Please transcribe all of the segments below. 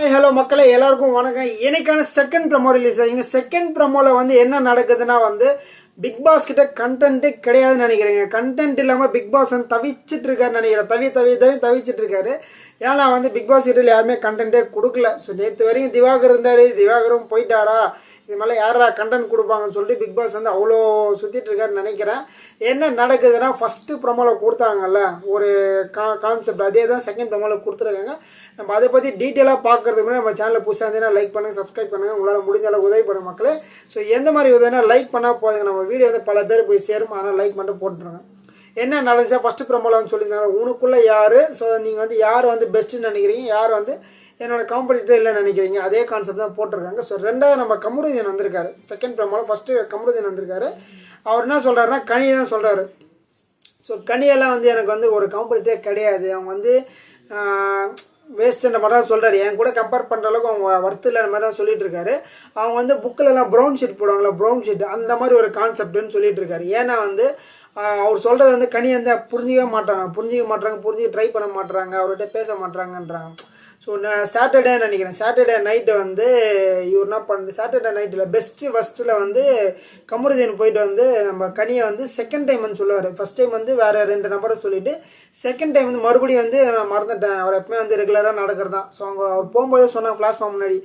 Hello மக்களே எல்லாருக்கும் வணக்கம். எனக்கான செகண்ட் ப்ரமோ ரிலீஸ் ஆகிங்க செகண்ட் ப்ரமோவில் வந்து என்ன நடக்குதுன்னா வந்து பிக் பாஸ் கிட்ட கண்டென்ட்டே கிடையாதுன்னு நினைக்கிறேங்க. கண்டென்ட் இல்லாமல் பிக் பாஸ் வந்து தவிச்சிட்டு இருக்காரு நினைக்கிறேன். தவி தவி தவி தவிச்சிட்டு இருக்காரு. ஏன்னா வந்து பிக் பாஸ் கிட்ட யாருமே கண்டென்ட்டே கொடுக்கல. ஸோ நேற்று வரையும் திவாகர் இருந்தார். திவாகரும் போயிட்டாரா? இது மாதிரிலாம் யாரா கண்டென்ட் கொடுப்பாங்கன்னு சொல்லிட்டு பிக் பாஸ் வந்து அவ்வளோ சுற்றிட்டு இருக்காருன்னு நினைக்கிறேன். என்ன நடக்குதுன்னா ஃபஸ்ட்டு ப்ரொமோவில் கொடுத்தாங்கல்ல ஒரு கா கான்செப்ட் அதே தான் செகண்ட் ப்ரொமோவில் கொடுத்துருக்காங்க. நம்ம அதை பற்றி டீட்டெயிலாக பார்க்கறதுக்கு முன்னாடி நம்ம சேனலில் புதுசாக இருந்தீங்கன்னா லைக் பண்ணுங்கள் சப்ஸ்கிரைப் பண்ணுங்கள் உங்களால் முடிஞ்ச அளவு உதவி பண்ணுங்க மக்களே. ஸோ எந்த மாதிரி உதவினா லைக் பண்ணால் போதுங்க. நம்ம வீடியோ வந்து பல பேர் போய் சேரும். ஆனால் லைக் மட்டும் போட்டுருங்க. என்ன நடந்துச்சா ஃபஸ்ட்டு ப்ரமோவில் வந்து சொல்லியிருந்தாங்க உனக்குள்ளே யார்? ஸோ நீங்கள் வந்து யார் வந்து பெஸ்ட்டுன்னு நினைக்கிறீங்க? யார் வந்து என்னோட காம்படிட்டர் இல்லைன்னு நினைக்கிறீங்க அதே கான்செப்ட் தான் போட்டிருக்காங்க. ஸோ ரெண்டாவது நம்ம கமருதீன் வந்திருக்காரு. செகண்ட் ப்ரமோவில் ஃபஸ்ட்டு கமருதீன் வந்திருக்காரு. அவர் என்ன சொல்கிறாருன்னா கனி தான் சொல்கிறாரு ஸோ கனியெல்லாம் வந்து எனக்கு வந்து ஒரு காம்படிட்டே கிடையாது. அவங்க வந்து வேஸ்ட்டுன்ற மாதிரி தான் சொல்கிறாரு என் கூட கம்பேர் பண்ணுற அளவுக்கு அவங்க ஒர்த்து இல்லாத மாதிரி தான் சொல்லிட்டு இருக்காரு. அவங்க வந்து புக்கிலலாம் ப்ரௌன் ஷீட் போடுவாங்களா ப்ரௌன் ஷீட் அந்த மாதிரி ஒரு கான்செப்ட்னு சொல்லிட்டு இருக்காரு. ஏன்னா வந்து அவர் சொல்கிறது வந்து கனி வந்து புரிஞ்சிக்கவே மாட்டாங்க. புரிஞ்சிக்க மாட்டாங்க புரிஞ்சிக்க ட்ரை பண்ண மாட்டாங்க. அவர்கிட்ட பேச மாட்டாங்கன்றாங்க. ஸோ நான் சாட்டர்டே நினைக்கிறேன். சாட்டர்டே நைட்டு வந்து இவர் என்ன பண்ண சாட்டர்டே நைட்டில் பெஸ்ட்டு ஃபஸ்ட்டில் வந்து கமருதீன் போயிட்டு வந்து நம்ம கனியை வந்து செகண்ட் டைம் வந்து சொல்லுவார். ஃபஸ்ட் டைம் வந்து வேறு ரெண்டு நம்பரை சொல்லிவிட்டு செகண்ட் டைம் வந்து மறுபடியும் வந்து நான் மறந்துட்டேன். அவர் எப்பவுமே வந்து ரெகுலராக நடக்கிறது. தான் ஸோ அவங்க அவர் போகும்போதே சொன்னாங்க ஃப்ளாஷ் முன்னாடி.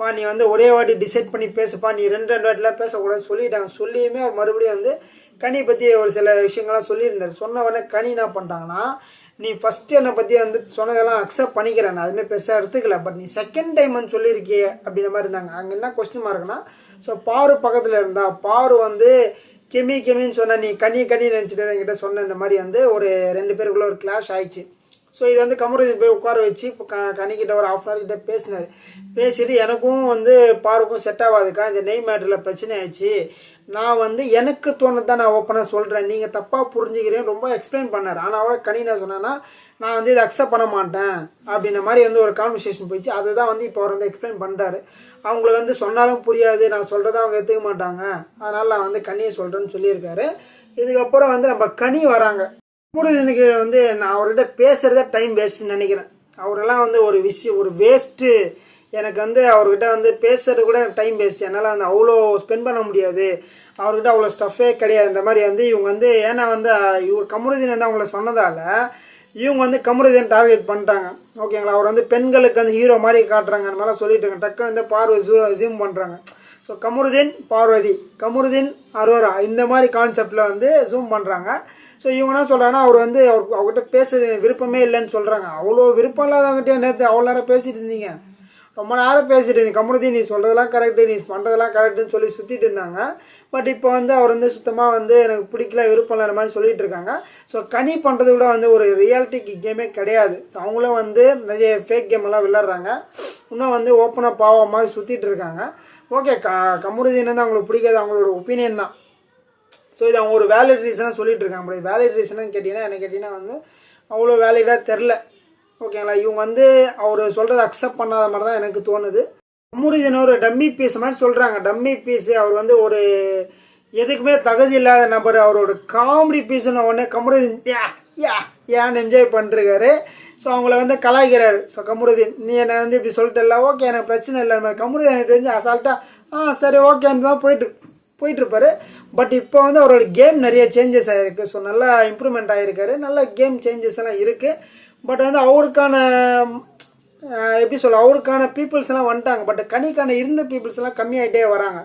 பா நீ வந்து ஒரே வாட்டி டிசைட் பண்ணி பேசுப்பா. நீ ரெண்டு ரெண்டு வாட்டிலாம் பேசக்கூடாது சொல்லிட்டாங்க. சொல்லியுமே அவர் மறுபடியும் வந்து கனி பற்றி ஒரு சில விஷயங்கள்லாம் சொல்லியிருந்தார். சொன்ன உடனே கனி என்ன பண்ணிட்டாங்கன்னா நீ ஃபஸ்ட்டு என்னை பற்றி வந்து சொன்னதெல்லாம் அக்செப்ட் பண்ணிக்கிறேன். நான் அதுமாதிரி பெருசாக எடுத்துக்கல. பட் நீ செகண்ட் டைம் வந்து சொல்லியிருக்கியே அப்படின்ற மாதிரி இருந்தாங்க. அங்கே என்ன கொஸ்டின் மார்க்னா ஸோ பாரு பக்கத்தில் இருந்தா பாரு வந்து கெமி கெமின்னு சொன்ன நீ கனி கனி நினச்சிட்டு என்கிட்ட சொன்ன இந்த மாதிரி வந்து ஒரு ரெண்டு பேருக்குள்ள ஒரு கிளாஷ் ஆயிடுச்சு. ஸோ இது வந்து கமருதீன் போய் உட்கார வச்சு இப்போ க கணிக்கிட்ட ஒரு ஆஃப் அன் கிட்ட பேசினார். பேசிட்டு எனக்கும் வந்து பாருக்கும் செட் ஆகாதுக்கா இந்த நெய் மேட்டரில் பிரச்சனை ஆயிடுச்சு. நான் வந்து எனக்கு தோணுதான் நான் ஓப்பனாக சொல்கிறேன் நீங்கள் தப்பாக புரிஞ்சுக்கிறேன் ரொம்ப எக்ஸ்பிளைன் பண்ணார். ஆனால் அவரை கனி என்ன சொன்னேன்னா நான் வந்து இதை அக்செப்ட் பண்ண மாட்டேன். அப்படின்ற மாதிரி வந்து ஒரு கான்வர்சேஷன் போயிடுச்சு. அதை தான் வந்து இப்போ அவர் வந்து எக்ஸ்பிளைன் பண்ணுறாரு அவங்களுக்கு வந்து சொன்னாலும் புரியாது. நான் சொல்கிறத அவங்க எடுத்துக்க மாட்டாங்க. அதனால் நான் வந்து கனியை சொல்கிறேன்னு சொல்லியிருக்காரு. இதுக்கப்புறம் வந்து நம்ம கனி வராங்க. எனக்கு வந்து நான் அவர்கிட்ட பேசுகிறதே டைம் வேஸ்ட்னு நினைக்கிறேன். அவரெல்லாம் வந்து ஒரு விஷயம் ஒரு வேஸ்ட்டு எனக்கு வந்து அவர்கிட்ட வந்து பேசுறது கூட டைம் வேஸ்ட் என்னால் வந்து அவ்வளோ ஸ்பெண்ட் பண்ண முடியாது. அவர்கிட்ட அவ்வளோ ஸ்டஃபே கிடையாதுன்ற மாதிரி வந்து இவங்க வந்து ஏன்னா வந்து இவர் கமருதீன் வந்து அவங்கள சொன்னதால இவங்க வந்து கமருதீன் டார்கெட் பண்ணிட்டாங்க. ஓகேங்களா அவர் வந்து பெண்களுக்கு வந்து ஹீரோ மாதிரி காட்டுறாங்க. அந்த மாதிரிலாம் சொல்லிட்டு இருக்காங்க. டக்குன்னு வந்து பார்வை ஜூம் பண்ணுறாங்க ஸோ கமருதீன் பார்வதி கமருதீன் அரோரா இந்த மாதிரி கான்செப்டில் வந்து ஜூம் பண்ணுறாங்க ஸோ இவங்க என்ன சொல்கிறாங்கன்னா அவர் வந்து அவர் அவர்கிட்ட பேச விருப்பமே இல்லைன்னு சொல்கிறாங்க அவ்வளோ விருப்பம் இல்லாதவங்ககிட்ட நேற்று அவ்வளோ நேரம் பேசிட்டு இருந்தீங்க? ரொம்ப நேரம் பேசிட்டு இருந்தீங்க. கமருதீன் நீ சொல்கிறதெல்லாம் கரெக்டு நீ பண்ணுறதெல்லாம் கரெக்டுன்னு சொல்லி சுற்றிட்டு இருந்தாங்க. பட் இப்போ வந்து அவர் வந்து சுத்தமாக வந்து எனக்கு பிடிக்கல விருப்பம் இல்லாத மாதிரி சொல்லிட்டு இருக்காங்க. ஸோ கனி பண்ணுறது விட வந்து ஒரு ரியாலிட்டிக்கு கேமே கிடையாது. ஸோ அவங்களும் வந்து நிறைய ஃபேக் கேம் எல்லாம் விளாட்றாங்க இன்னும் வந்து ஓப்பனாக பாவ மாதிரி சுற்றிட்டு இருக்காங்க. ஓகே க கமருதீன் வந்து அவங்களுக்கு பிடிக்காது அவங்களோட ஒப்பீனியன் தான். ஸோ இது அவங்க ஒரு வேலிட் ரீசனாக சொல்லிட்டு இருக்காங்க. அப்படி வேலிட் ரீசனாக கேட்டிங்கன்னா என்ன கேட்டிங்கன்னா வந்து அவ்வளோ வேலிடாக தெரில ஓகேங்களா இவங்க வந்து அவர் சொல்கிறத அக்செப்ட் பண்ணாத மாதிரி தான் எனக்கு தோணுது. கமருதீன் ஒரு டம்மி பீஸ் மாதிரி சொல்கிறாங்க டம்மி பீஸ் அவர் வந்து ஒரு எதுக்குமே தகுதி இல்லாத நபர். அவரோட காமெடி பீஸ்னு உடனே கமருதீன் யா யா ஏன்னு என்ஜாய் பண்ணிருக்காரு ஸோ அவங்கள வந்து கலாய்க்கிறார். ஸோ கமருதீன் நீ என்னை வந்து இப்படி சொல்லிட்டல ஓகே எனக்கு பிரச்சனை இல்லை. மாதிரி. கமருதீன் எனக்கு தெரிஞ்சு அசால்ட்டாக ஆ சரி ஓகேன்னு தான் போயிட்டு போயிட்டுருப்பாரு பட் இப்போ வந்து அவரோட கேம் நிறைய சேஞ்சஸ் ஆகிருக்கு ஸோ நல்லா இம்ப்ரூவ்மெண்ட் ஆகிருக்காரு நல்ல கேம் சேஞ்சஸ் எல்லாம் இருக்குது பட் வந்து அவருக்கான எப்படி சொல்ல அவருக்கான பீப்புள்ஸ் எல்லாம் வந்துட்டாங்க. பட் கனிக்கான இருந்த பீப்புள்ஸ் எல்லாம் கம்மியாயிட்டே வராங்க.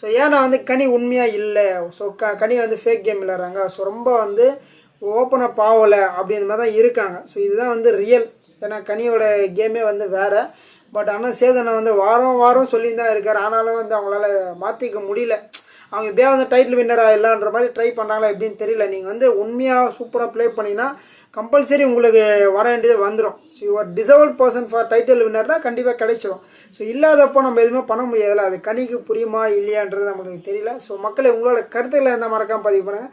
ஸோ ஏன்னா வந்து கனி உண்மையாக இல்லை. ஸோ க கனி வந்து ஃபேக் கேம் விளையாடுறாங்க. ஸோ ரொம்ப வந்து ஓப்பனாக ஆகலை அப்படின்ற மாதிரி தான் இருக்காங்க. ஸோ இதுதான் வந்து ரியல் ஏன்னா கனியோட கேமே வந்து வேறு. பட் ஆனால் சேதனை வந்து வாரம் வாரம் சொல்லி தான் இருக்கார். ஆனாலும் வந்து அவங்களால மாற்றிக்க முடியல. அவங்க எப்படியா வந்து டைட்டில் வின்னர் ஆகிடலான்ற மாதிரி ட்ரை பண்ணாங்களா எப்படின்னு தெரியல. நீங்கள் வந்து உண்மையாக சூப்பராக ப்ளே பண்ணிங்கன்னா கம்பல்சரி உங்களுக்கு வர வேண்டியது வந்துடும் so your deserving person for title வின்னர்னா கண்டிப்பாக கிடைச்சிடும் ஸோ இல்லாதப்போ நம்ம எதுவுமே பண்ண முடியாதுல்ல. அது கனிக்கு புரியுமா இல்லையான்றது நம்மளுக்கு தெரியல. ஸோ மக்களை உங்களோட கருத்துக்களை என்ன மறக்காமல் பதிவு பண்ணுங்கள்